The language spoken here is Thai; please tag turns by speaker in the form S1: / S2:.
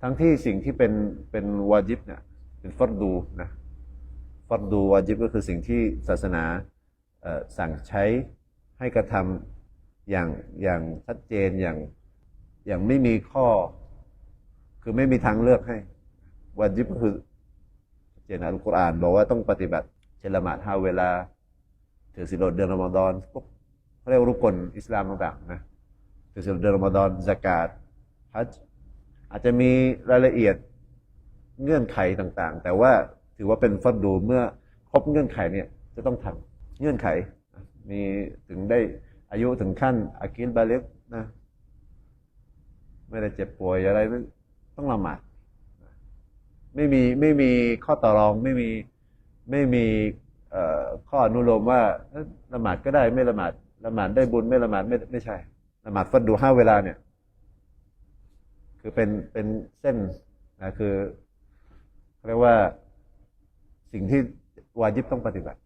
S1: ทั้งที่สิ่งที่เป็นเป็นวาจิบเนี่ยเป็นฟัรดูนะฟัรดูวาจิบก็คือสิ่งที่ศาสนาสั่งใช้ให้กระทำอย่างอย่างชัดเจนอย่างอย่างไม่มีข้อ คือไม่มีทางเลือกให้วาจิบก็คือเจนอัลกุรอานบอกว่าต้องปฏิบัติเชละมาดห้าเวลาถือศีลอดเดือนรอมฎอนพวกเขาเรียกรุกลอิสลามต่างๆนะถือศีลอดเดือนรอมฎอนสกาดฮัจญ์ อาจจะมีรายละเอียดเงื่อนไขต่างๆ แต่ว่าถือว่าเป็นฟัดดูเมื่อครบเงื่อนไขเนี่ยจะต้องทำเงื่อนไข มีถึงได้อายุถึงขั้นอากิลบาเล็กนะไม่ได้เจ็บป่วยอะไรต้องละหมาดไม่มีไม่มีข้อต่อรองไม่มีไม่มีข้ออนุโลมว่าละหมาดก็ได้ไม่ละหมาดละหมาดได้บุญไม่ละหมาดไม่ไม่ใช่ละหมาดฟัดดูห้าเวลาเนี่ย คือเป็นเป็นเส้นนะคือเรียกว่าสิ่งที่วาจิบต้องปฏิบัติ